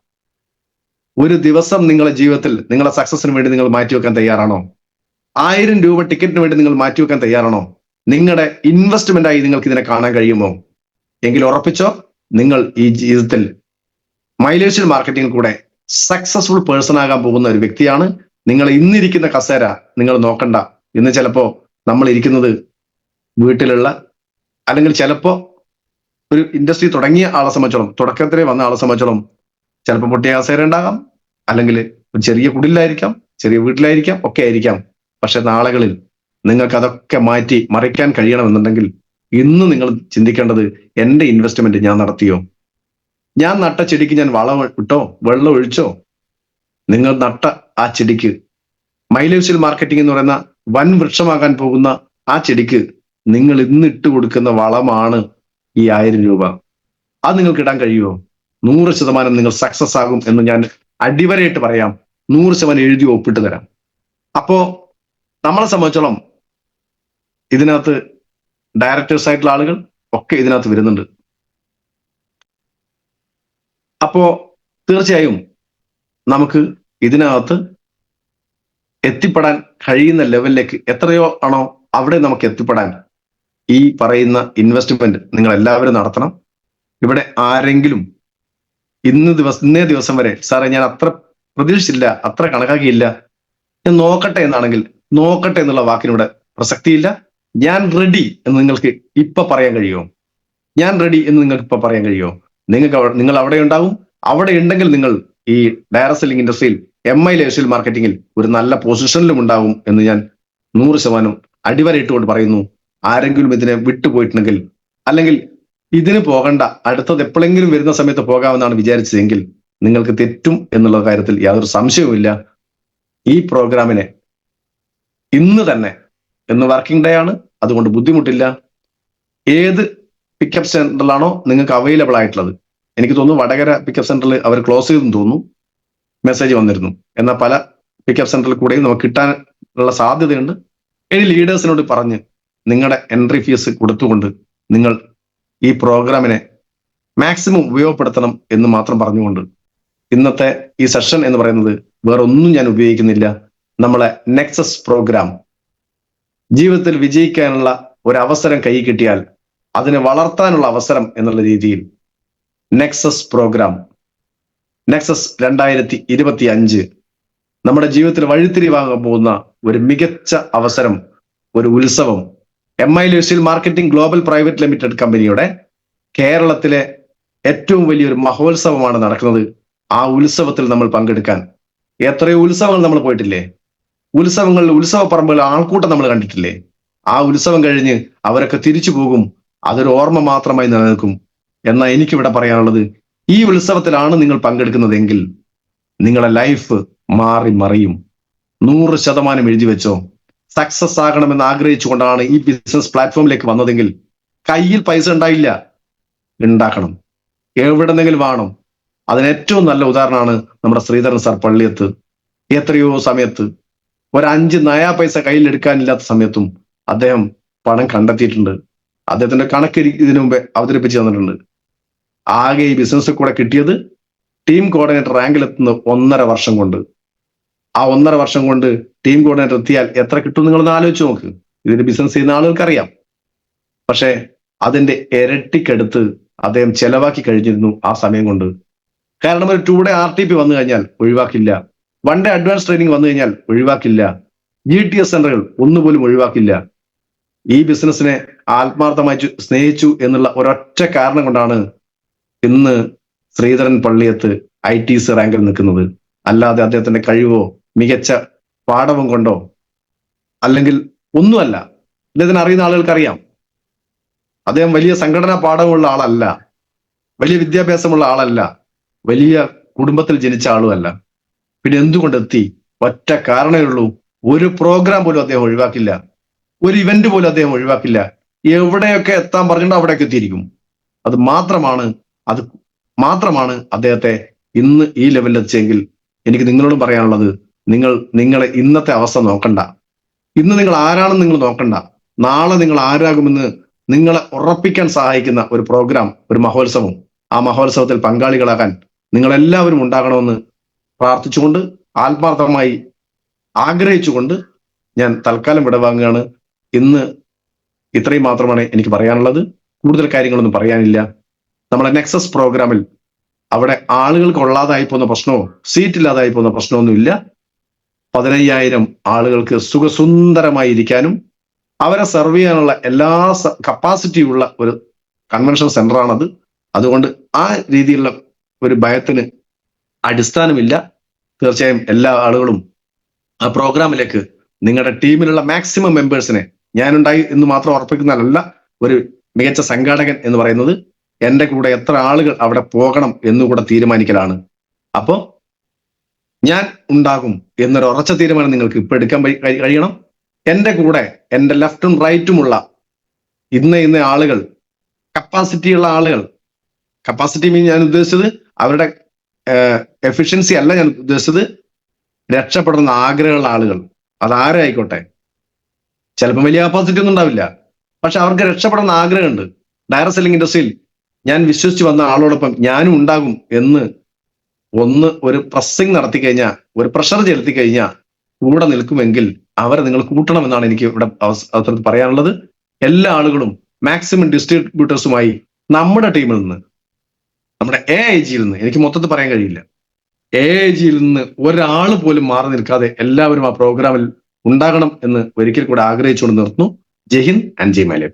ഒരു ദിവസം നിങ്ങളുടെ ജീവിതത്തിൽ നിങ്ങളുടെ സക്സസിന് വേണ്ടി നിങ്ങൾ മാറ്റിവെക്കാൻ തയ്യാറാണോ? ആയിരം രൂപ ടിക്കറ്റിന് വേണ്ടി നിങ്ങൾ മാറ്റിവെക്കാൻ തയ്യാറാണോ? നിങ്ങളുടെ ഇൻവെസ്റ്റ്മെന്റ് ആയി നിങ്ങൾക്ക് ഇതിനെ കാണാൻ കഴിയുമോ? എങ്കിൽ ഉറപ്പിച്ചോ നിങ്ങൾ ഈ ജീവിതത്തിൽ മൈലേഷ്യൽ മാർക്കറ്റിംഗിൽ കൂടെ സക്സസ്ഫുൾ പേഴ്സൺ ആകാൻ പോകുന്ന ഒരു വ്യക്തിയാണ്. നിങ്ങൾ ഇന്നിരിക്കുന്ന കസേര നിങ്ങൾ നോക്കണ്ട. ഇന്ന് ചിലപ്പോ നമ്മൾ ഇരിക്കുന്നത് വീട്ടിലുള്ള അല്ലെങ്കിൽ ചിലപ്പോ ഒരു ഇൻഡസ്ട്രി തുടങ്ങിയ ആളെ സംബന്ധിച്ചോളം തുടക്കത്തിലെ വന്ന ആളെ സംബന്ധിച്ചോളം ചിലപ്പോൾ പൊട്ടിയ ഉണ്ടാകാം. അല്ലെങ്കിൽ ഒരു ചെറിയ കുടിലായിരിക്കാം ചെറിയ വീട്ടിലായിരിക്കാം ഒക്കെ ആയിരിക്കാം. പക്ഷെ നാളുകളിൽ നിങ്ങൾക്ക് അതൊക്കെ മാറ്റി മറിക്കാൻ കഴിയണമെന്നുണ്ടെങ്കിൽ ഇന്ന് നിങ്ങൾ ചിന്തിക്കേണ്ടത് എന്റെ ഇൻവെസ്റ്റ്മെന്റ് ഞാൻ നടത്തിയോ? ഞാൻ നട്ട ചെടിക്ക് ഞാൻ വളം ഇട്ടോ വെള്ളം ഒഴിച്ചോ? നിങ്ങൾ നട്ട ആ ചെടിക്ക് മൈലേഴ്സിൽ മാർക്കറ്റിംഗ് എന്ന് പറയുന്ന വൻ വൃക്ഷമാകാൻ പോകുന്ന ആ ചെടിക്ക് നിങ്ങൾ ഇന്ന് ഇട്ട് കൊടുക്കുന്ന വളമാണ് ഈ ആയിരം രൂപ. അത് നിങ്ങൾക്ക് ഇടാൻ കഴിയുമോ? നൂറ് ശതമാനം നിങ്ങൾ സക്സസ് ആകും എന്ന് ഞാൻ അടിവരയിട്ട് പറയാം. നൂറ് ശതമാനം എഴുതി ഒപ്പിട്ട് തരാം. അപ്പോ നമ്മളെ സംബന്ധിച്ചോളം ഇതിനകത്ത് ഡയറക്ടേഴ്സ് ആയിട്ടുള്ള ആളുകൾ ഒക്കെ ഇതിനകത്ത് വരുന്നുണ്ട്. അപ്പോ തീർച്ചയായും നമുക്ക് ഇതിനകത്ത് എത്തിപ്പെടാൻ കഴിയുന്ന ലെവലിലേക്ക് എത്രയോ ആണോ അവിടെ നമുക്ക് എത്തിപ്പെടാൻ ഈ പറയുന്ന ഇൻവെസ്റ്റ്മെന്റ് നിങ്ങൾ എല്ലാവരും നടത്തണം. ഇവിടെ ആരെങ്കിലും ഇന്ന് ദിവസം ഇന്നേ ദിവസം വരെ സാറേ ഞാൻ അത്ര പ്രതീക്ഷിച്ചില്ല അത്ര കണക്കാക്കിയില്ല. ഞാൻ നോക്കട്ടെ എന്നാണെങ്കിൽ നോക്കട്ടെ എന്നുള്ള വാക്കിനൂടെ പ്രസക്തിയില്ല. ഞാൻ റെഡി എന്ന് നിങ്ങൾക്ക് ഇപ്പൊ പറയാൻ കഴിയുമോ? ഞാൻ റെഡി എന്ന് നിങ്ങൾക്ക് ഇപ്പൊ പറയാൻ കഴിയുമോ? നിങ്ങൾക്ക് നിങ്ങൾ അവിടെ ഉണ്ടാവും. അവിടെ ഉണ്ടെങ്കിൽ നിങ്ങൾ ഈ ഡയറക്ട് സെല്ലിംഗ് ഇൻഡസ്ട്രിയിൽ എം ഐ ലേഷ്യൽ മാർക്കറ്റിംഗിൽ ഒരു നല്ല പൊസിഷനിലും ഉണ്ടാവും എന്ന് ഞാൻ നൂറ് ശതമാനം അടിവരയിട്ടുകൊണ്ട് പറയുന്നു. ആരെങ്കിലും ഇതിനെ വിട്ടുപോയിട്ടുണ്ടെങ്കിൽ അല്ലെങ്കിൽ ഇതിന് പോകണ്ട അടുത്തത് എപ്പോഴെങ്കിലും വരുന്ന സമയത്ത് പോകാമെന്നാണ് വിചാരിച്ചതെങ്കിൽ നിങ്ങൾക്ക് തെറ്റും എന്നുള്ള കാര്യത്തിൽ യാതൊരു സംശയവുമില്ല. ഈ പ്രോഗ്രാമിനെ ഇന്ന് തന്നെ ഇന്ന് വർക്കിംഗ് ഡേ ആണ്. അതുകൊണ്ട് ബുദ്ധിമുട്ടില്ല. ഏത് പിക്കപ്പ് സെന്ററിലാണോ നിങ്ങൾക്ക് അവൈലബിൾ ആയിട്ടുള്ളത്. എനിക്ക് തോന്നുന്നു വടകര പിക്കപ്പ് സെന്ററിൽ അവർ ക്ലോസ് ചെയ്തെന്ന് തോന്നുന്നു. മെസ്സേജ് വന്നിരുന്നു. എന്നാൽ പല പിക്കപ്പ് സെന്ററിൽ കൂടെയും നമുക്ക് കിട്ടാനുള്ള സാധ്യതയുണ്ട്. ഇനി ലീഡേഴ്സിനോട് പറഞ്ഞ് നിങ്ങളുടെ എൻട്രി ഫീസ് കൊടുത്തുകൊണ്ട് നിങ്ങൾ ഈ പ്രോഗ്രാമിനെ മാക്സിമം ഉപയോഗപ്പെടുത്തണം എന്ന് മാത്രം പറഞ്ഞുകൊണ്ട് ഇന്നത്തെ ഈ സെഷൻ എന്ന് പറയുന്നത് വേറെ ഒന്നും ഞാൻ ഉപയോഗിക്കുന്നില്ല. നമ്മളെ നെക്സസ് പ്രോഗ്രാം ജീവിതത്തിൽ വിജയിക്കാനുള്ള ഒരു അവസരം കൈ കിട്ടിയാൽ അതിനെ വളർത്താനുള്ള അവസരം എന്നുള്ള രീതിയിൽ നെക്സസ് പ്രോഗ്രാം നെക്സസ് രണ്ടായിരത്തി ഇരുപത്തി അഞ്ച് നമ്മുടെ ജീവിതത്തിൽ വഴിത്തിരിവാകാൻ പോകുന്ന ഒരു മികച്ച അവസരം ഒരു ഉത്സവം എം ഐ ലൂസിൽ മാർക്കറ്റിംഗ് ഗ്ലോബൽ പ്രൈവറ്റ് ലിമിറ്റഡ് കമ്പനിയുടെ കേരളത്തിലെ ഏറ്റവും വലിയൊരു മഹോത്സവമാണ് നടക്കുന്നത്. ആ ഉത്സവത്തിൽ നമ്മൾ പങ്കെടുക്കാൻ. എത്രയോ ഉത്സവങ്ങൾ നമ്മൾ പോയിട്ടില്ലേ? ഉത്സവങ്ങളിൽ ഉത്സവ പറമ്പുകൾ ആൾക്കൂട്ടം നമ്മൾ കണ്ടിട്ടില്ലേ? ആ ഉത്സവം കഴിഞ്ഞ് അവരൊക്കെ തിരിച്ചു പോകും. അതൊരു ഓർമ്മ മാത്രമായി നിലനിൽക്കും. എന്നാൽ എനിക്കിവിടെ പറയാനുള്ളത് ഈ ഉത്സവത്തിലാണ് നിങ്ങൾ പങ്കെടുക്കുന്നതെങ്കിൽ നിങ്ങളുടെ ലൈഫ് മാറി മറിയും. നൂറ് ശതമാനം എഴുതി വെച്ചോ. സക്സസ് ആകണമെന്ന് ആഗ്രഹിച്ചുകൊണ്ടാണ് ഈ ബിസിനസ് പ്ലാറ്റ്ഫോമിലേക്ക് വന്നതെങ്കിൽ കയ്യിൽ പൈസ ഉണ്ടായില്ല. ഉണ്ടാക്കണം എവിടെന്നെങ്കിലും വേണം. അതിന് ഏറ്റവും നല്ല ഉദാഹരണമാണ് നമ്മുടെ ശ്രീധരൻ സാർ പള്ളിയത്ത്. എത്രയോ സമയത്ത് ഒരു അഞ്ച് നയാ പൈസ കയ്യിൽ എടുക്കാനില്ലാത്ത സമയത്തും അദ്ദേഹം പണം കണ്ടെത്തിയിട്ടുണ്ട്. അദ്ദേഹത്തിന്റെ കണക്ക് ഇതിനു മുമ്പേ അവതരിപ്പിച്ചു തന്നിട്ടുണ്ട്. ആകെ ഈ ബിസിനസ് കൂടെ കിട്ടിയത് ടീം കോർഡിനേറ്റർ റാങ്കിലെത്തുന്ന ഒന്നര വർഷം കൊണ്ട്. ആ ഒന്നര വർഷം കൊണ്ട് ടീം കോർഡിനേറ്റർ എത്തിയാൽ എത്ര കിട്ടും നിങ്ങൾ ഒന്ന് ആലോചിച്ച് നോക്ക്. ഇതിന് ബിസിനസ് ചെയ്യുന്ന ആളുകൾക്ക് അറിയാം പക്ഷേ അതിന്റെ ഇരട്ടിക്കെടുത്ത് അദ്ദേഹം ചെലവാക്കി കഴിഞ്ഞിരുന്നു ആ സമയം കൊണ്ട്. കാരണം ഒരു two day R T P വന്നു കഴിഞ്ഞാൽ ഒഴിവാക്കില്ല. വൺ ഡേ അഡ്വാൻസ് ട്രെയിനിങ് വന്നു കഴിഞ്ഞാൽ ഒഴിവാക്കില്ല. ജി ടി എസ് സെന്ററുകൾ ഒന്നുപോലും ഒഴിവാക്കില്ല. ഈ ബിസിനസ്സിനെ ആത്മാർത്ഥമായി സ്നേഹിച്ചു എന്നുള്ള ഒരൊറ്റ കാരണം കൊണ്ടാണ് ഇന്ന് Sreedharan Palliyath I T C റാങ്കിൽ നിൽക്കുന്നത്. അല്ലാതെ അദ്ദേഹത്തിന്റെ കഴിവോ മികച്ച പാഠവും കൊണ്ടോ? അല്ലെങ്കിൽ ഒന്നുമല്ല. ഇദ്ദേഹത്തിന് അറിയുന്ന ആളുകൾക്ക് അറിയാം അദ്ദേഹം വലിയ സംഘടനാ പാഠമുള്ള ആളല്ല. വലിയ വിദ്യാഭ്യാസമുള്ള ആളല്ല. വലിയ കുടുംബത്തിൽ ജനിച്ച ആളുമല്ല. പിന്നെ എന്തുകൊണ്ട് എത്തി ഒറ്റ കാരണമേ ഉള്ളൂ. ഒരു പ്രോഗ്രാം പോലും അദ്ദേഹം ഒഴിവാക്കില്ല. ഒരു ഇവന്റ് പോലും അദ്ദേഹം ഒഴിവാക്കില്ല. എവിടെയൊക്കെ എത്താൻ പറഞ്ഞിട്ട് അവിടെയൊക്കെ എത്തിയിരിക്കും. അത് മാത്രമാണ് അത് മാത്രമാണ് അദ്ദേഹത്തെ ഇന്ന് ഈ ലെവലിൽ എത്തിച്ചെങ്കിൽ എനിക്ക് നിങ്ങളോടും പറയാനുള്ളത് നിങ്ങൾ നിങ്ങളെ ഇന്നത്തെ അവസ്ഥ നോക്കണ്ട. ഇന്ന് നിങ്ങൾ ആരാണെന്ന് നിങ്ങൾ നോക്കണ്ട. നാളെ നിങ്ങൾ ആരാകുമെന്ന് നിങ്ങളെ ഉറപ്പിക്കാൻ സഹായിക്കുന്ന ഒരു പ്രോഗ്രാം ഒരു മഹോത്സവം. ആ മഹോത്സവത്തിൽ പങ്കാളികളാകാൻ നിങ്ങളെല്ലാവരും ഉണ്ടാകണമെന്ന് പ്രാർത്ഥിച്ചുകൊണ്ട് ആത്മാർത്ഥമായി ആഗ്രഹിച്ചുകൊണ്ട് ഞാൻ തൽക്കാലം വിടവാങ്ങുകയാണ്. ഇന്ന് ഇത്രയും മാത്രമാണ് എനിക്ക് പറയാനുള്ളത്. കൂടുതൽ കാര്യങ്ങളൊന്നും പറയാനില്ല. നമ്മുടെ നെക്സസ് പ്രോഗ്രാമിൽ അവിടെ ആളുകൾക്ക് കൊള്ളാതായി പോകുന്ന പ്രശ്നമോ സീറ്റ് ഇല്ലാതായി പോകുന്ന പ്രശ്നമൊന്നുമില്ല. പതിനയ്യായിരം ആളുകൾക്ക് സുഖസുന്ദരമായി ഇരിക്കാനും അവരെ സെർവ് ചെയ്യാനുള്ള എല്ലാ കപ്പാസിറ്റി ഉള്ള ഒരു കൺവെൻഷൻ സെന്ററാണത് അതുകൊണ്ട് ആ രീതിയിലുള്ള ഒരു ഭയത്തിന് അടിസ്ഥാനമില്ല. തീർച്ചയായും എല്ലാ ആളുകളും ആ പ്രോഗ്രാമിലേക്ക് നിങ്ങളുടെ ടീമിലുള്ള മാക്സിമം മെമ്പേഴ്സിനെ ഞാനുണ്ടായി എന്ന് മാത്രം ഉറപ്പിക്കുന്നതല്ല ഒരു മികച്ച സംഘാടകൻ എന്ന് പറയുന്നത് എന്റെ കൂടെ എത്ര ആളുകൾ അവിടെ പോകണം എന്നുകൂടെ തീരുമാനിക്കലാണ്. അപ്പോ ഞാൻ ഉണ്ടാകും എന്നൊരു ഉറച്ച തീരുമാനം നിങ്ങൾക്ക് ഇപ്പൊ എടുക്കാൻ കഴി- കഴി- കഴിയണം. എന്റെ കൂടെ എന്റെ ലെഫ്റ്റും റൈറ്റുമുള്ള ഇന്ന് ഇന്ന് ആളുകൾ കപ്പാസിറ്റി ഉള്ള ആളുകൾ കപ്പാസിറ്റി മീൻ ഞാൻ ഉദ്ദേശിച്ചത് അവരുടെ എഫിഷ്യൻസി അല്ല ഞാൻ ഉദ്ദേശിച്ചത് രക്ഷപ്പെടുന്ന ആഗ്രഹമുള്ള ആളുകൾ. അതാരായിക്കോട്ടെ ചിലപ്പം വലിയ കപ്പാസിറ്റി ഒന്നും ഉണ്ടാവില്ല. പക്ഷെ അവർക്ക് രക്ഷപ്പെടുന്ന ആഗ്രഹമുണ്ട്. ഡയറക്ട് സെല്ലിംഗ് ഇൻഡസ്ട്രിയിൽ ഞാൻ വിശ്വസിച്ച് വന്ന ആളോടൊപ്പം ഞാനും ഉണ്ടാകും എന്ന് ഒന്ന് ഒരു പ്രസ്സിംഗ് നടത്തി കഴിഞ്ഞാൽ ഒരു പ്രഷർ ചെലുത്തി കഴിഞ്ഞാൽ കൂടെ നിൽക്കുമെങ്കിൽ അവരെ നിങ്ങൾ കൂട്ടണമെന്നാണ് എനിക്ക് ഇവിടെ അവസ- അവസരത്തിൽ പറയാനുള്ളത്. എല്ലാ ആളുകളും മാക്സിമം ഡിസ്ട്രിബ്യൂട്ടേഴ്സുമായി നമ്മുടെ ടീമിൽ നിന്ന് നമ്മുടെ എ ഐ ജിയിൽ നിന്ന് എനിക്ക് മൊത്തത്തിൽ പറയാൻ കഴിയില്ല. എ ഐ ജിയിൽ നിന്ന് ഒരാൾ പോലും മാറി നിൽക്കാതെ എല്ലാവരും ആ പ്രോഗ്രാമിൽ ഉണ്ടാകണം എന്ന് ഒരിക്കൽ കൂടെ ആഗ്രഹിച്ചുകൊണ്ട് നിർത്തുന്നു. ജയ് ഹിന്ദ് ആൻഡ് ജയ്